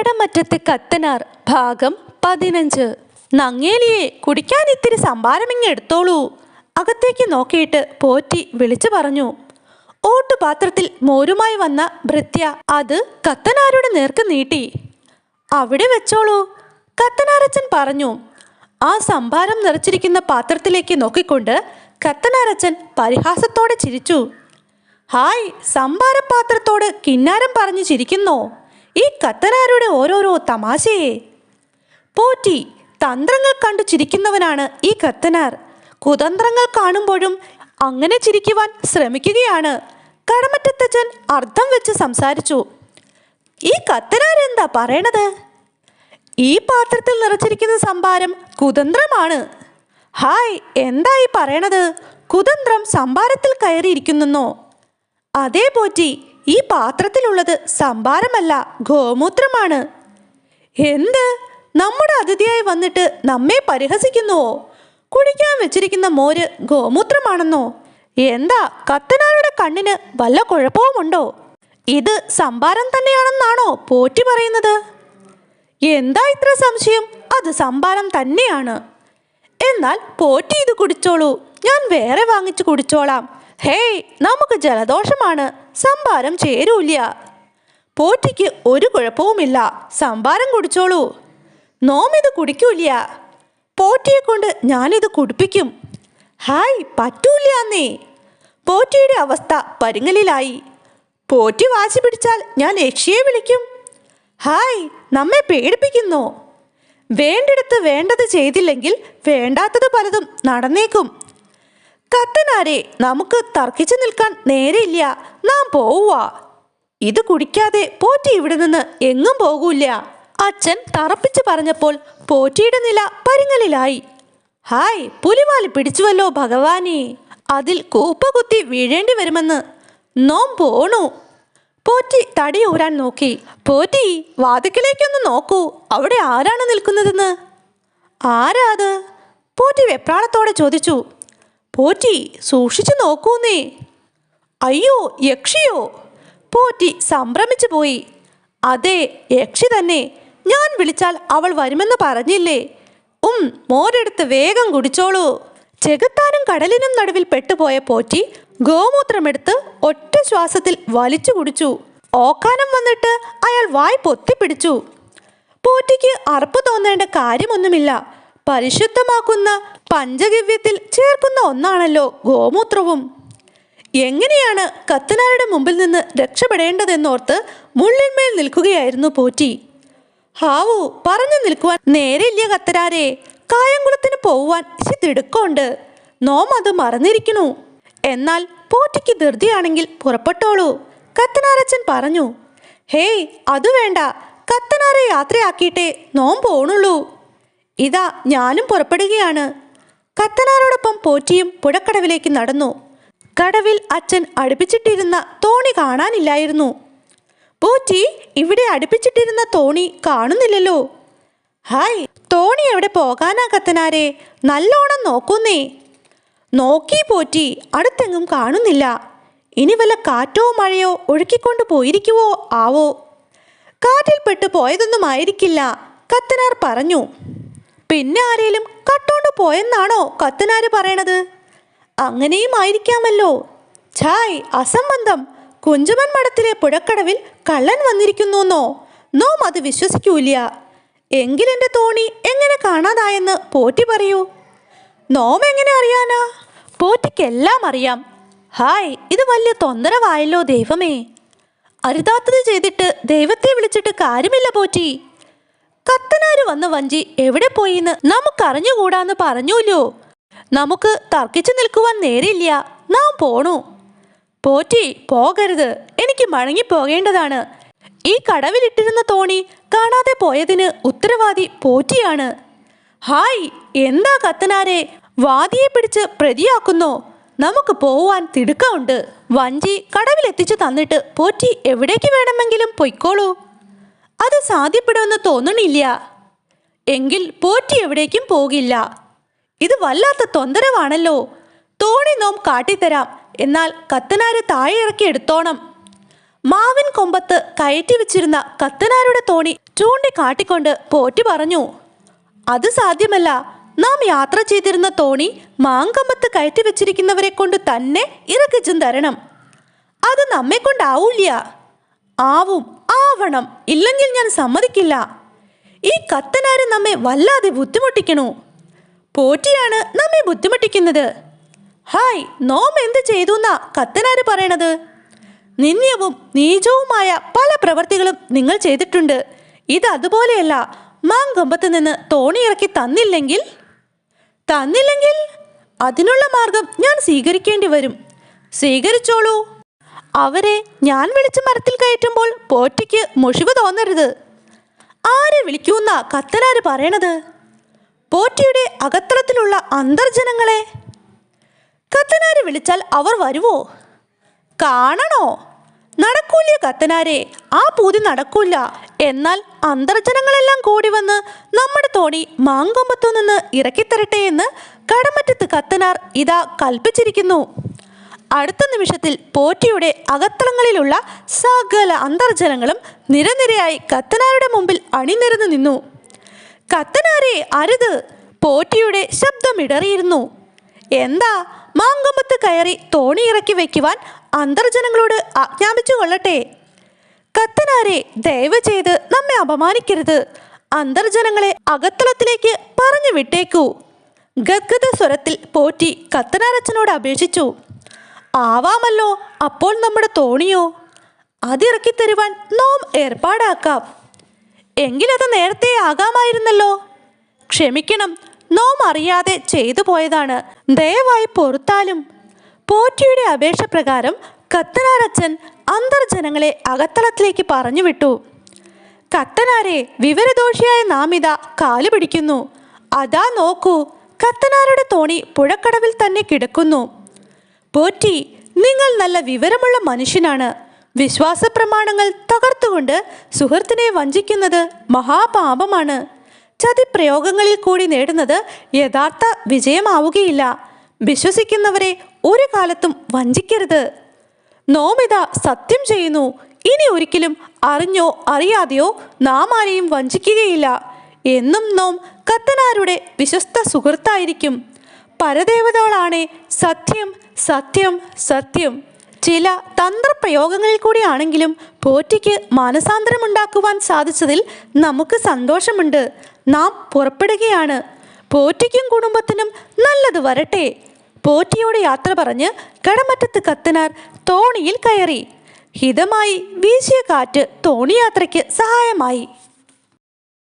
കടമറ്റത്തെ കത്തനാർ ഭാഗം പതിനഞ്ച്. നങ്ങേലിയെ കുടിക്കാൻ ഇത്തിരി സംഭാരമിങ്ങ് എടുത്തോളൂ. അകത്തേക്ക് നോക്കിയിട്ട് പോറ്റി വിളിച്ചു പറഞ്ഞു. ഓട്ടുപാത്രത്തിൽ മോരുമായി വന്ന ഭൃത്യ അത് കത്തനാരുടെ നേർക്ക് നീട്ടി. അവിടെ വെച്ചോളൂ. കത്തനാരച്ചൻ പറഞ്ഞു. ആ സംഭാരം നിറച്ചിരിക്കുന്ന പാത്രത്തിലേക്ക് നോക്കിക്കൊണ്ട് കത്തനാരച്ചൻ പരിഹാസത്തോടെ ചിരിച്ചു. ഹായ് സംഭാരപാത്രത്തോട് കിന്നാരം പറഞ്ഞു ചിരിക്കുന്നോ? ഈ കത്തനാരുടെ ഓരോരോ തമാശയെ. പോറ്റി തന്ത്രങ്ങൾ കണ്ടു ചിരിക്കുന്നവനാണ് ഈ കത്തനാർ കുതന്ത്രങ്ങൾ കാണുമ്പോഴും അങ്ങനെ ചിരിക്കുവാൻ ശ്രമിക്കുകയാണ്. കടമറ്റത്തച്ഛൻ അർത്ഥം വെച്ച് സംസാരിച്ചു. ഈ കത്തനാർ എന്താ പറയണത്? ഈ പാത്രത്തിൽ നിറച്ചിരിക്കുന്ന സംഭാരം കുതന്ത്രമാണ്. ഹായ് എന്താ ഈ പറയണത്? കുതന്ത്രം സംഭാരത്തിൽ കയറിയിരിക്കുന്നെന്നോ? അതേ പോറ്റി ഈ പാത്രത്തിലുള്ളത് സംഭാരമല്ല ഗോമൂത്രമാണ്. എന്ത്? നമ്മുടെ അതിഥിയായി വന്നിട്ട് നമ്മെ പരിഹസിക്കുന്നുവോ? കുടിക്കാൻ വെച്ചിരിക്കുന്ന മോര് ഗോമൂത്രമാണെന്നോ? എന്താ കത്തനാരുടെ കണ്ണിന് വല്ല കുഴപ്പവുമുണ്ടോ? ഇത് സംഭാരം തന്നെയാണെന്നാണോ പോറ്റി പറയുന്നത്? എന്താ ഇത്ര സംശയം? അത് സംഭാരം തന്നെയാണ്. എന്നാൽ പോറ്റി ഇത് കുടിച്ചോളൂ. ഞാൻ വേറെ വാങ്ങിച്ചു കുടിച്ചോളാം. ഹേയ് നമുക്ക് ജലദോഷമാണ്. സംഭാരം ചേരൂല്ല. പോറ്റിക്ക് ഒരു കുഴപ്പവുമില്ല. സംഭാരം കുടിച്ചോളൂ. നോമിത് കുടിക്കൂല്ല. കുടിക്കൂല പോറ്റിയെ കൊണ്ട് ഞാനിത് കുടിപ്പിക്കും. ഹായ് പറ്റൂല പോറ്റിയുടെ അവസ്ഥ പരിങ്ങലിലായി. പോറ്റി വാശി പിടിച്ചാൽ ഞാൻ യക്ഷിയെ വിളിക്കും. ഹായ് നമ്മെ പേടിപ്പിക്കുന്നു. വേണ്ടിടത്ത് വേണ്ടത് ചെയ്തില്ലെങ്കിൽ വേണ്ടാത്തത് പലതും നടന്നേക്കും. കത്തനാരെ നമുക്ക് തർക്കിച്ചു നിൽക്കാൻ നേരെയില്ല. നാം പോവുക ഇത് കുടിക്കാതെ പോറ്റി ഇവിടെ നിന്ന് എങ്ങും പോകൂല്ല. അച്ഛൻ തറപ്പിച്ചു പറഞ്ഞപ്പോൾ പോറ്റിയുടെ നില പരിങ്ങലിലായി. ഹായ് പുലിവാൽ പിടിച്ചുവല്ലോ ഭഗവാനെ. അതിൽ കൂപ്പ കുത്തി വീഴേണ്ടി വരുമെന്ന് നോം പോണു. പോറ്റി തടി ഊരാൻ നോക്കി. പോറ്റി വാതിക്കലേക്കൊന്ന് നോക്കൂ. അവിടെ ആരാണ് നിൽക്കുന്നതെന്ന്? ആരാ അത്? പോറ്റി വെപ്രാളത്തോടെ ചോദിച്ചു. പോറ്റി സൂക്ഷിച്ചു നോക്കൂന്നേ. അയ്യോ യക്ഷിയോ. പോറ്റി സംഭ്രമിച്ചു പോയി. അതെ യക്ഷി തന്നെ. ഞാൻ വിളിച്ചാൽ അവൾ വരുമെന്ന് പറഞ്ഞില്ലേ? ഉം മോരെടുത്ത് വേഗം കുടിച്ചോളൂ. ചെകുത്താനും കടലിനും നടുവിൽ പെട്ടുപോയ പോറ്റി ഗോമൂത്രമെടുത്ത് ഒറ്റ ശ്വാസത്തിൽ വലിച്ചു കുടിച്ചു. ഓക്കാനം വന്നിട്ട് അയാൾ വായ് പൊത്തിപ്പിടിച്ചു. പോറ്റിക്ക് അറപ്പ് തോന്നേണ്ട കാര്യമൊന്നുമില്ല. പരിശുദ്ധമാക്കുന്ന പഞ്ചഗവ്യത്തിൽ ചേർക്കുന്ന ഒന്നാണല്ലോ ഗോമൂത്രവും. എങ്ങനെയാണ് കത്തനാരുടെ മുമ്പിൽ നിന്ന് രക്ഷപ്പെടേണ്ടതെന്നോർത്ത് മുള്ളിന്മേൽ നിൽക്കുകയായിരുന്നു പോറ്റി. ഹാവു പറഞ്ഞു നിൽക്കുവാൻ നേരെയില്ല കത്തനാരെ കായംകുളത്തിന് പോവാൻ ഇച്ചി തിടുക്കമുണ്ട്. നോം അത് മറന്നിരിക്കണു. എന്നാൽ പോറ്റിക്ക് ധൃതിയാണെങ്കിൽ പുറപ്പെട്ടോളൂ. കത്തനാരച്ചൻ പറഞ്ഞു ഹേയ് അത് വേണ്ട. കത്തനാരെ യാത്രയാക്കിയിട്ടേ നോം പോണുള്ളൂ. ഇതാ ഞാനും പുറപ്പെടുകയാണ്. കത്തനാരോടൊപ്പം പോറ്റിയും പുഴക്കടവിലേക്ക് നടന്നു. കടവിൽ അച്ഛൻ അടുപ്പിച്ചിട്ടിരുന്ന തോണി കാണാനില്ലായിരുന്നു. പോറ്റി ഇവിടെ അടുപ്പിച്ചിട്ടിരുന്ന തോണി കാണുന്നില്ലല്ലോ. ഹായ് തോണി എവിടെ പോകാനാ കത്തനാരെ? നല്ലോണം നോക്കുന്നേ. നോക്കി പോറ്റി അടുത്തെങ്ങും കാണുന്നില്ല. ഇനി വല്ല കാറ്റോ മഴയോ ഒഴുക്കിക്കൊണ്ട് പോയിരിക്കുവോ ആവോ? കാറ്റിൽപ്പെട്ട് പോയതൊന്നും ആയിരിക്കില്ല കത്തനാർ പറഞ്ഞു. പിന്നെ ആരേലും കട്ടോണ്ട് പോയെന്നാണോ കത്തനാര് പറയണത്? അങ്ങനെയും ആയിരിക്കാമല്ലോ. ഛായ് അസംബന്ധം. കുഞ്ചമൻ മഠത്തിലെ പുഴക്കടവിൽ കള്ളൻ വന്നിരിക്കുന്നുവെന്നോ നോം അത് വിശ്വസിക്കൂല എങ്കിലെന്റെ തോണി എങ്ങനെ കാണാതായെന്ന് പോറ്റി പറയൂ. നോം എങ്ങനെ അറിയാനാ? പോറ്റിക്കെല്ലാം അറിയാം. ഹായ് ഇത് വലിയ തൊന്തരവായല്ലോ ദൈവമേ. അരുതാത്തത് ചെയ്തിട്ട് ദൈവത്തെ വിളിച്ചിട്ട് കാര്യമില്ല പോറ്റി. കത്തനാര് വന്ന വഞ്ചി എവിടെ പോയിന്ന്? നമുക്കറിഞ്ഞുകൂടാന്ന് പറഞ്ഞൂല്ലോ നമുക്ക് തർക്കിച്ചു നിൽക്കുവാൻ നേരില്ല. നാം പോണു. പോറ്റി പോകരുത്. എനിക്ക് മടങ്ങി പോകേണ്ടതാണ് ഈ കടവിലിട്ടിരുന്ന തോണി കാണാതെ പോയതിന് ഉത്തരവാദി പോറ്റിയാണ്. ഹായ് എന്താ കത്തനാരെ വാദിയെ പിടിച്ച് പ്രതിയാക്കുന്നു? നമുക്ക് പോവാൻ തിടുക്കമുണ്ട്. വഞ്ചി കടവിലെത്തിച്ചു തന്നിട്ട് പോറ്റി എവിടേക്ക് വേണമെങ്കിലും പൊയ്ക്കോളൂ. അത് സാധ്യപ്പെടുമെന്ന് തോന്നണില്ല. എങ്കിൽ പോറ്റി എവിടേക്കും പോകില്ല. ഇത് വല്ലാത്ത തൊന്തരവാണല്ലോ. തോണി നോം കാട്ടിത്തരാം. എന്നാൽ കത്തനാര് താഴെ ഇറക്കി എടുത്തോണം. മാവിൻ കൊമ്പത്ത് കയറ്റി വെച്ചിരുന്ന കത്തനാരുടെ തോണി ചൂണ്ടിക്കാട്ടിക്കൊണ്ട് പോറ്റി പറഞ്ഞു അത് സാധ്യമല്ല. നാം യാത്ര ചെയ്തിരുന്ന തോണി മാങ്കമ്പത്ത് കയറ്റി വെച്ചിരിക്കുന്നവരെ കൊണ്ട് തന്നെ ഇറക്കിച്ചും തരണം. അത് നമ്മെ കൊണ്ടാവൂല്ല ആവും ആവണം. ഇല്ലെങ്കിൽ ഞാൻ സമ്മതിക്കില്ല. ഈ കത്തനാര് നമ്മെ വല്ലാതെ ബുദ്ധിമുട്ടിക്കണു. പോറ്റിയാണ് നമ്മെ ബുദ്ധിമുട്ടിക്കുന്നത്. ഹായ് നോം എന്ത് ചെയ്തു എന്നാ കത്തനാര് പറയണത്? നിന്ദ്യവും നീചവുമായ പല പ്രവർത്തികളും നിങ്ങൾ ചെയ്തിട്ടുണ്ട്. ഇത് അതുപോലെയല്ല മാങ്കമ്പത്ത് നിന്ന് തോണി ഇറക്കി തന്നില്ലെങ്കിൽ? തന്നില്ലെങ്കിൽ? അതിനുള്ള മാർഗം ഞാൻ സ്വീകരിക്കേണ്ടി വരും. സ്വീകരിച്ചോളൂ. അവരെ ഞാൻ വിളിച്ച് മരത്തിൽ കയറ്റുമ്പോൾ പോറ്റിക്ക് മുഷിവ് തോന്നരുത്. ആരെ വിളിക്കൂന്ന കത്തനാര് പറയണത്? പോറ്റിയുടെ അകത്തളത്തിലുള്ള അന്തർജനങ്ങളെ? കത്തനാര് വിളിച്ചാൽ അവർ വരുവോ? കാണണോ? നടക്കൂല കത്തനാരെ ആ പൂതി നടക്കൂല എന്നാൽ അന്തർജനങ്ങളെല്ലാം കൂടി വന്ന് നമ്മുടെ തോണി മാങ്കൊമ്പത്തു നിന്ന് ഇറക്കിത്തരട്ടെ എന്ന് കടമറ്റത്ത് കത്തനാർ ഇതാ കൽപ്പിച്ചിരിക്കുന്നു. അടുത്ത നിമിഷത്തിൽ പോറ്റിയുടെ അകത്തളങ്ങളിലുള്ള സകല അന്തർജലങ്ങളും നിരനിരയായി കത്തനാരുടെ മുമ്പിൽ അണിനിരന്ന് നിന്നു. കത്തനാരെ അരുത് പോറ്റിയുടെ ശബ്ദമിടറിയിരുന്നു. എന്താ മാങ്കൊമ്പത്ത് കയറി തോണി ഇറക്കി വയ്ക്കുവാൻ അന്തർജനങ്ങളോട് ആജ്ഞാപിച്ചു കൊള്ളട്ടെ. കത്തനാരെ ദയവ് ചെയ്ത് നമ്മെ അപമാനിക്കരുത്. അന്തർജനങ്ങളെ അകത്തളത്തിലേക്ക് പറഞ്ഞു വിട്ടേക്കൂ ഗദ്ഗത സ്വരത്തിൽ പോറ്റി കത്തനാരച്ചനോട് അപേക്ഷിച്ചു. ആവാമല്ലോ അപ്പോൾ നമ്മുടെ തോണിയോ? അതിറക്കി തരുവാൻ നോം ഏർപ്പാടാക്കാം. എങ്കിലത് നേരത്തെ ആകാമായിരുന്നല്ലോ. ക്ഷമിക്കണം നോം അറിയാതെ ചെയ്തു പോയതാണ്. ദയവായി പൊറുത്താലും. പോറ്റിയുടെ അപേക്ഷ പ്രകാരം കത്തനാരച്ചൻ അന്തർജനങ്ങളെ അകത്തളത്തിലേക്ക് പറഞ്ഞു വിട്ടു കത്തനാരെ വിവരദോഷിയായ നാമിത കാലു പിടിക്കുന്നു. അതാ നോക്കൂ കത്തനാരുടെ തോണി പുഴക്കടവിൽ തന്നെ കിടക്കുന്നു. പോറ്റി നിങ്ങൾ നല്ല വിവരമുള്ള മനുഷ്യനാണ്. വിശ്വാസ പ്രമാണങ്ങൾ തകർത്തുകൊണ്ട് സുഹൃത്തിനെ വഞ്ചിക്കുന്നത് മഹാപാപമാണ്. ചതിപ്രയോഗങ്ങളിൽ കൂടി നേടുന്നത് യഥാർത്ഥ വിജയമാവുകയില്ല. വിശ്വസിക്കുന്നവരെ ഒരു കാലത്തും വഞ്ചിക്കരുത്. നോമിത സത്യം ചെയ്യുന്നു. ഇനി ഒരിക്കലും അറിഞ്ഞോ അറിയാതെയോ നാം ആരെയും വഞ്ചിക്കുകയില്ല. എന്നും നോം കത്തനാരുടെ വിശ്വസ്ത സുഹൃത്തായിരിക്കും. പരദേവതകളാണേ. സത്യം സത്യം സത്യം. ചില തന്ത്രപ്രയോഗങ്ങളിൽ കൂടിയാണെങ്കിലും പോറ്റിക്ക് മാനസാന്തരമുണ്ടാക്കുവാൻ സാധിച്ചതിൽ നമുക്ക് സന്തോഷമുണ്ട്. നാം പുറപ്പെടുകയാണ്. പോറ്റിക്കും കുടുംബത്തിനും നല്ലത് വരട്ടെ. പോറ്റിയോട് യാത്ര പറഞ്ഞ് കടമറ്റത്ത് കത്തനാർ തോണിയിൽ കയറി. ഹിതമായി വീശിയ കാറ്റ് തോണിയാത്രയ്ക്ക് സഹായമായി.